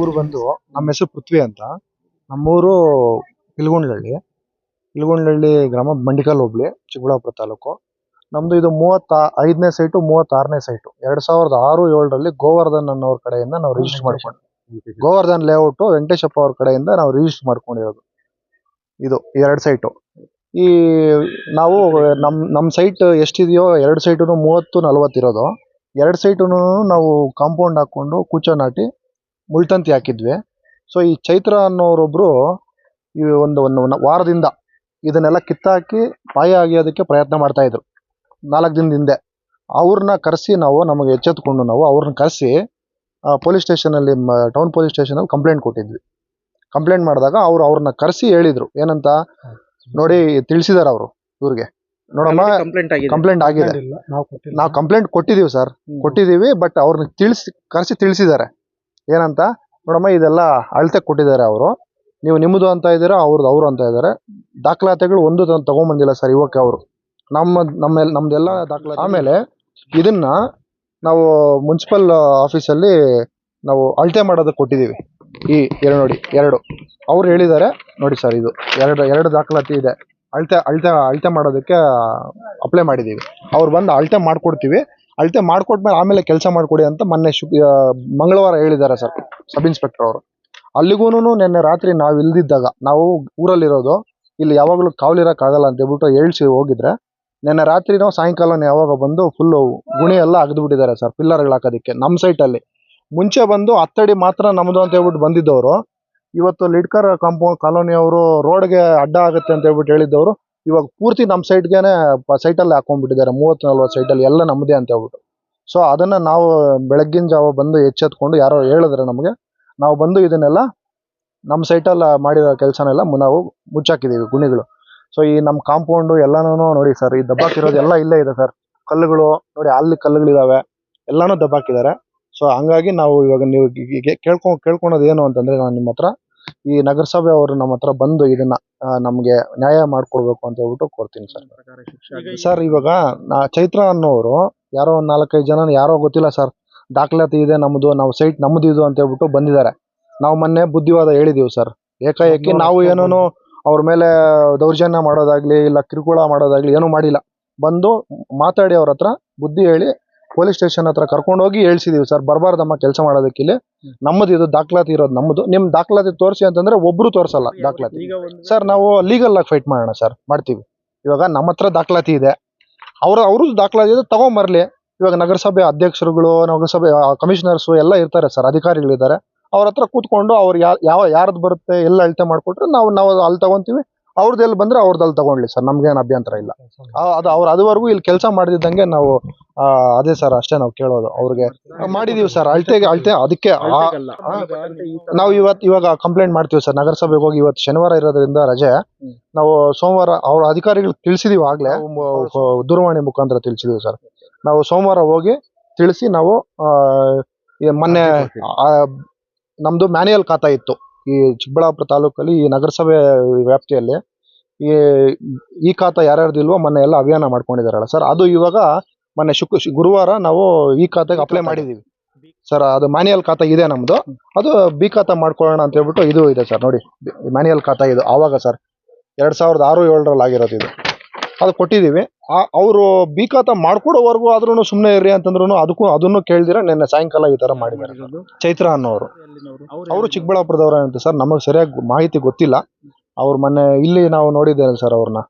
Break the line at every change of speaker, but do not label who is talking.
ಊರು ಬಂದು, ನಮ್ಮ ಹೆಸರು ಪೃಥ್ವಿ ಅಂತ. ನಮ್ಮೂರು ಇಲ್ಗೊಂಡ್ಲಹಳ್ಳಿ ಇಲ್ಗೊಂಡ್ಲಹಳ್ಳಿ ಗ್ರಾಮ ಮಂಡಿಕಲ್ ಹೋಬಳಿ, ಚಿಕ್ಕಬಳ್ಳಾಪುರ ತಾಲೂಕು. ನಮ್ದು ಇದು ಮೂವತ್ತ, ಐದನೇ ಸೈಟು, ಮೂವತ್ತಾರನೇ ಸೈಟು. ಎರಡ್ ಸಾವಿರದ ಆರು, ಏಳರಲ್ಲಿ ಗೋವರ್ಧನ್ ಅನ್ನೋರ್ ಕಡೆಯಿಂದ ನಾವು ರಿಜಿಸ್ಟರ್ ಮಾಡ್ಕೊಂಡು, ಗೋವರ್ಧನ್ ಲೇಔಟ್ ವೆಂಕಟೇಶಪ್ಪ ಅವ್ರ ಕಡೆಯಿಂದ ನಾವು ರಿಜಿಸ್ಟರ್ ಮಾಡ್ಕೊಂಡಿರೋದು. ಇದು ಎರಡು ಸೈಟು. ಈ ನಾವು ನಮ್ ನಮ್ ಸೈಟ್ ಎಷ್ಟಿದೆಯೋ ಎರಡು ಸೈಟು ಮೂವತ್ತು ನಲವತ್ತು ಇರೋದು. ಎರಡು ಸೈಟುನು ನಾವು ಕಾಂಪೌಂಡ್ ಹಾಕೊಂಡು ಕೂಚ ನಾಟಿ ಮುಳ್ತಂತಿ ಹಾಕಿದ್ವಿ. ಸೊ ಈ ಚೈತ್ರ ಅನ್ನೋರೊಬ್ರು ಈ ಒಂದು ಒಂದು ವಾರದಿಂದ ಇದನ್ನೆಲ್ಲ ಕಿತ್ತಾಕಿ ಪಾಯ ಆಗಿಯೋದಕ್ಕೆ ಪ್ರಯತ್ನ ಮಾಡ್ತಾ ಇದ್ರು. ನಾಲ್ಕು ದಿನದ ಹಿಂದೆ ಅವ್ರನ್ನ ಕರೆಸಿ ನಾವು ನಮಗೆ ಎಚ್ಚೆತ್ಕೊಂಡು ನಾವು ಅವ್ರನ್ನ ಕರೆಸಿ ಪೊಲೀಸ್ ಸ್ಟೇಷನಲ್ಲಿ ಟೌನ್ ಪೊಲೀಸ್ ಸ್ಟೇಷನಲ್ಲಿ ಕಂಪ್ಲೇಂಟ್ ಕೊಟ್ಟಿದ್ವಿ. ಕಂಪ್ಲೇಂಟ್ ಮಾಡಿದಾಗ ಅವ್ರು ಅವ್ರನ್ನ ಕರೆಸಿ ಹೇಳಿದ್ರು. ಏನಂತ? ನೋಡಿ ತಿಳಿಸಿದಾರೆ ಅವರು ಇವ್ರಿಗೆ. ನೋಡಮ್ಮ
ಕಂಪ್ಲೇಂಟ್ ಆಗಿದೆ.
ಕಂಪ್ಲೇಂಟ್ ಆಗಿದೆ. ನಾವು ಕಂಪ್ಲೇಂಟ್ ಕೊಟ್ಟಿದ್ದೀವಿ ಸರ್. ಕೊಟ್ಟಿದೀವಿ ಬಟ್ ಅವ್ರನ್ನ ತಿಳಿಸಿ ಕರೆಸಿ ತಿಳಿಸಿದ್ದಾರೆ. ಏನಂತ? ನೋಡಮ್ಮ ಇದೆಲ್ಲ ಅಳತೆ ಕೊಟ್ಟಿದ್ದಾರೆ ಅವರು. ನೀವು ನಿಮ್ಮದು ಅಂತ ಇದ್ದೀರಾ ಅವ್ರದ್ದು ಅವರು ಅಂತ ಇದ್ದಾರೆ. ದಾಖಲಾತಿಗಳು ಒಂದು ತಗೊಂಬಂದಿಲ್ಲ ಸರ್ ಇವಕ್ಕೆ ಅವರು. ನಮ್ಮ ನಮ್ಮ ನಮ್ದೆಲ್ಲ ದಾಖಲಾತಿ ಆಮೇಲೆ ಇದನ್ನ ನಾವು ಮುನ್ಸಿಪಲ್ ಆಫೀಸಲ್ಲಿ ನಾವು ಅಳತೆ ಮಾಡೋದಕ್ಕೆ ಕೊಟ್ಟಿದ್ದೀವಿ. ಈ ಎರಡು ನೋಡಿ ಎರಡು. ಅವ್ರು ಹೇಳಿದ್ದಾರೆ ನೋಡಿ ಸರ್ ಇದು. ಎರಡು ಎರಡು ದಾಖಲಾತಿ ಇದೆ. ಅಳತೆ ಅಳತೆ ಅಳತೆ ಮಾಡೋದಕ್ಕೆ ಅಪ್ಲೈ ಮಾಡಿದ್ದೀವಿ. ಅವ್ರು ಬಂದು ಅಳತೆ ಮಾಡ್ಕೊಡ್ತೀವಿ. ಅಳತೆ ಮಾಡ್ಕೊಟ್ಮೇಲೆ ಆಮೇಲೆ ಕೆಲಸ ಮಾಡ್ಕೊಡಿ ಅಂತ ಮೊನ್ನೆ ಆ, ಮಂಗಳವಾರ ಹೇಳಿದ್ದಾರೆ ಸರ್ ಸಬ್ ಇನ್ಸ್ಪೆಕ್ಟರ್ ಅವರು. ಅಲ್ಲಿಗೂ ನಿನ್ನೆ ರಾತ್ರಿ ನಾವು ಇಲ್ದಿದ್ದಾಗ ನಾವು ಊರಲ್ಲಿರೋದು ಇಲ್ಲಿ ಯಾವಾಗಲೂ ಕಾವಲಿರೋಕ್ಕಾಗಲ್ಲ ಅಂತ ಹೇಳ್ಬಿಟ್ಟು ಹೇಳ್ಸಿ ಹೋಗಿದ್ರೆ ನಿನ್ನೆ ರಾತ್ರಿ ನಾವು ಸಾಯಂಕಾಲ ಯಾವಾಗ ಬಂದು ಫುಲ್ಲು ಗುಣಿ ಎಲ್ಲ ಅಗ್ದು ಸರ್ ಪಿಲ್ಲರ್ಗಳು ಹಾಕೋದಕ್ಕೆ ನಮ್ಮ ಸೈಟಲ್ಲಿ ಮುಂಚೆ ಬಂದು ಹತ್ತಡಿ ಮಾತ್ರ ನಮ್ಮದು ಅಂತ ಹೇಳ್ಬಿಟ್ಟು ಬಂದಿದ್ದವರು. ಇವತ್ತು ಲಿಡ್ಕರ್ ಕಾಂಪೌಂಡ್ ಕಾಲೋನಿ ಅವರು ರೋಡ್ಗೆ ಅಡ್ಡ ಆಗುತ್ತೆ ಅಂತ ಹೇಳ್ಬಿಟ್ಟು ಹೇಳಿದ್ದವರು. ಇವಾಗ ಪೂರ್ತಿ ನಮ್ಮ ಸೈಟ್ಗೆನೆ ಸೈಟಲ್ಲಿ ಹಾಕೊಂಡ್ಬಿಟ್ಟಿದ್ದಾರೆ. ಮೂವತ್ತು ನಲ್ವತ್ತು ಸೈಟಲ್ಲಿ ಎಲ್ಲ ನಮ್ಮದೇ ಅಂತ ಹೇಳ್ಬಿಟ್ಟು. ಸೊ ಅದನ್ನ ನಾವು ಬೆಳಗ್ಗಿನ ಜಾವ ಬಂದು ಎಚ್ಚೆತ್ಕೊಂಡು ಯಾರೋ ಹೇಳಿದ್ರೆ ನಮಗೆ, ನಾವು ಬಂದು ಇದನ್ನೆಲ್ಲ ನಮ್ಮ ಸೈಟಲ್ಲಿ ಮಾಡಿರೋ ಕೆಲಸನೆಲ್ಲ ನಾವು ಮುಚ್ಚಾಕಿದ್ದೀವಿ ಗುಣಿಗಳು. ಸೊ ಈ ನಮ್ಮ ಕಾಂಪೌಂಡು ಎಲ್ಲನೂ ನೋಡಿ ಸರ್, ಈ ದಬ್ಬಾಕಿರೋದು ಎಲ್ಲ ಇಲ್ಲೇ ಇದೆ ಸರ್. ಕಲ್ಲುಗಳು, ನೋಡಿ ಅಲ್ಲಿ ಕಲ್ಲುಗಳಿದಾವೆ, ಎಲ್ಲನೂ ದಬ್ಬಾಕಿದ್ದಾರೆ. ಸೊ ಹಂಗಾಗಿ ನಾವು ಇವಾಗ ನೀವು ಕೇಳ್ಕೊ ಕೇಳ್ಕೊಳೋದು ಏನು ಅಂತಂದ್ರೆ, ನಾನು ನಿಮ್ಮ ಹತ್ರ ಈ ನಗರಸಭೆ ಅವರು ನಮ್ಮ ಹತ್ರ ಬಂದು ಇದನ್ನ ಆ, ನಮ್ಗೆ ನ್ಯಾಯ ಮಾಡ್ಕೊಡ್ಬೇಕು ಅಂತ ಹೇಳ್ಬಿಟ್ಟು ಕೊಡ್ತೀನಿ ಸರ್. ಸರ್ ಇವಾಗ ನಾ ಚೈತ್ರ ಅನ್ನೋರು ಯಾರೋ ಒಂದ್ ನಾಲ್ಕೈದು ಜನ ಯಾರೋ ಗೊತ್ತಿಲ್ಲ ಸರ್. ದಾಖಲಾತಿ ಇದೆ ನಮ್ದು ನಾವು ಸೈಟ್ ನಮ್ದು ಇದು ಅಂತ ಹೇಳ್ಬಿಟ್ಟು ಬಂದಿದ್ದಾರೆ. ನಾವು ಮೊನ್ನೆ ಬುದ್ಧಿವಾದ ಹೇಳಿದೀವಿ ಸರ್. ಏಕಾಏಕಿ ನಾವು ಏನೋ ಅವ್ರ ಮೇಲೆ ದೌರ್ಜನ್ಯ ಮಾಡೋದಾಗ್ಲಿ ಇಲ್ಲ ಕಿರುಕುಳ ಮಾಡೋದಾಗ್ಲಿ ಏನೂ ಮಾಡಿಲ್ಲ. ಬಂದು ಮಾತಾಡಿ ಅವ್ರ ಹತ್ರ ಬುದ್ಧಿ ಹೇಳಿ ಪೊಲೀಸ್ ಸ್ಟೇಷನ್ ಹತ್ರ ಕರ್ಕೊಂಡೋಗಿ ಹೇಳ್ಸಿದೀವಿ ಸರ್ ಬರಬಾರ್ದಮ್ಮ ಕೆಲಸ ಮಾಡೋದಕ್ಕೆ ಇಲ್ಲಿ. ನಮ್ಮದು ಇದು ದಾಖಲಾತಿ ಇರೋದು ನಮ್ಮದು. ನಿಮ್ ದಾಖಲಾತಿ ತೋರಿಸಿ ಅಂತಂದ್ರೆ ಒಬ್ರು ತೋರಿಸಲ್ಲ ದಾಖಲಾತಿ. ಸರ್ ನಾವು ಲೀಗಲ್ ಆಗಿ ಫೈಟ್ ಮಾಡೋಣ ಸರ್ ಮಾಡ್ತೀವಿ. ಇವಾಗ ನಮ್ಮ ಹತ್ರ ದಾಖಲಾತಿ ಇದೆ. ಅವ್ರ ಅವ್ರದ್ದು ದಾಖಲಾತಿ ಇದೆ ತಗೊಂಬರ್ಲಿ. ಇವಾಗ ನಗರಸಭೆ ಅಧ್ಯಕ್ಷರುಗಳು ನಗರಸಭೆ ಕಮಿಷನರ್ಸ್ ಎಲ್ಲ ಇರ್ತಾರೆ ಸರ್ ಅಧಿಕಾರಿಗಳಿದ್ದಾರೆ. ಅವ್ರ ಹತ್ರ ಕೂತ್ಕೊಂಡು ಅವ್ರು ಯಾವ ಯಾರ್ದು ಬರುತ್ತೆ ಎಲ್ಲ ಅಳತೆ ಮಾಡ್ಕೊಟ್ರೆ ನಾವು ನಾವು ಅಲ್ಲಿ ತಗೊಂತೀವಿ. ಅವ್ರದ್ದು ಎಲ್ಲಿ ಬಂದ್ರೆ ಅವ್ರದ್ದು ತಗೊಳ್ಳಿ ತಗೊಂಡ್ಲಿ ಸರ್ ನಮ್ಗೇನು ಅಭ್ಯಂತರ ಇಲ್ಲ. ಆ- ಅದು ಅವ್ರು ಅದುವರೆಗೂ ಇಲ್ಲಿ ಕೆಲಸ ಮಾಡಿದಂಗೆ ನಾವು ಆ, ಅದೇ ಸರ್ ಅಷ್ಟೇ ನಾವು ಕೇಳೋದು ಅವ್ರಿಗೆ. ಮಾಡಿದೀವಿ ಸರ್ ಅಳತೆಗೆ ಅಳ್ತೆ ಅದಕ್ಕೆ ಆ- ನಾವು ಇವತ್ತು ಇವಾಗ ಕಂಪ್ಲೇಂಟ್ ಮಾಡ್ತೀವಿ ಸರ್ ನಗರಸಭೆಗೆ ಹೋಗಿ ಇವತ್ತು ಶನಿವಾರ ಇರೋದ್ರಿಂದ ರಜೆ. ನಾವು ಸೋಮವಾರ ಅವ್ರ ಅಧಿಕಾರಿಗಳು ತಿಳಿಸಿದೀವಿ ಆಗ್ಲೇ ಮ- ದೂರವಾಣಿ ಮುಖಾಂತರ ತಿಳಿಸಿದೀವಿ ಸರ್. ನಾವು ಸೋಮವಾರ ಹೋಗಿ ತಿಳಿಸಿ ನಾವು ಆ, ಈ ಮೊನ್ನೆ ಆ, ನಮ್ದು ಮ್ಯಾನ್ಯಲ್ ಖಾತಾ ಇತ್ತು. ಈ ಚಿಕ್ಕಬಳ್ಳಾಪುರ ತಾಲೂಕಲ್ಲಿ ಈ ನಗರಸಭೆ ವ್ಯಾಪ್ತಿಯಲ್ಲಿ ಈ ಈ ಖಾತಾ ಯಾರ್ಯಾರ್ದು ಇಲ್ವೋ ಮೊನ್ನೆ ಎಲ್ಲ ಅಭಿಯಾನ ಮಾಡ್ಕೊಂಡಿದಾರಲ್ಲ ಸರ್. ಅದು ಇವಾಗ ಮೊನ್ನೆ ಶುಕ್ ಗುರುವಾರ ನಾವು ಈ ಖಾತೆಗೆ ಅಪ್ಲೈ ಮಾಡಿದೀವಿ. ಸರ್, ಅದು ಮ್ಯಾನ್ಯಲ್ ಖಾತಾ ಇದೆ ನಮ್ಮದು ಅದು ಬಿ ಖಾತಾ ಮಾಡ್ಕೊಳ್ಳೋಣ ಅಂತ ಹೇಳ್ಬಿಟ್ಟು ಇದು ಇದೆ ಸರ್. ನೋಡಿ ಮ್ಯಾನ್ಯಲ್ ಖಾತಾ ಇದು ಆವಾಗ ಸರ್. ಎರಡು ಸಾವಿರದ ಆರು ಏಳರಲ್ಲಿ ಆಗಿರೋದು ಇದು. ಅದು ಕೊಟ್ಟಿದ್ದೀವಿ. ಅವರು ಬಿ ಖಾತಾ ಮಾಡ್ಕೊಡೋವರೆಗೂ ಆದ್ರೂ ಸುಮ್ಮನೆ ಇರ್ರಿ ಅಂತಂದ್ರು ಅದಕ್ಕೂ ಅದನ್ನು ಕೇಳ್ದಿರ ನಿನ್ನೆ ಸಾಯಂಕಾಲ ಈ ತರ ಮಾಡಿದ್ದಾರೆ. ಚೈತ್ರ ಅನ್ನೋರು. ಅವರು ಚಿಕ್ಕಬಳ್ಳಾಪುರದವ್ರ ಅಂತ ಸರ್ ನಮಗೆ ಸರಿಯಾಗಿ ಮಾಹಿತಿ ಗೊತ್ತಿಲ್ಲ. ಅವ್ರ ಮೊನ್ನೆ ಇಲ್ಲಿ ನಾವು ನೋಡಿದ್ದೇವೆ ಸರ್ ಅವ್ರನ್ನ.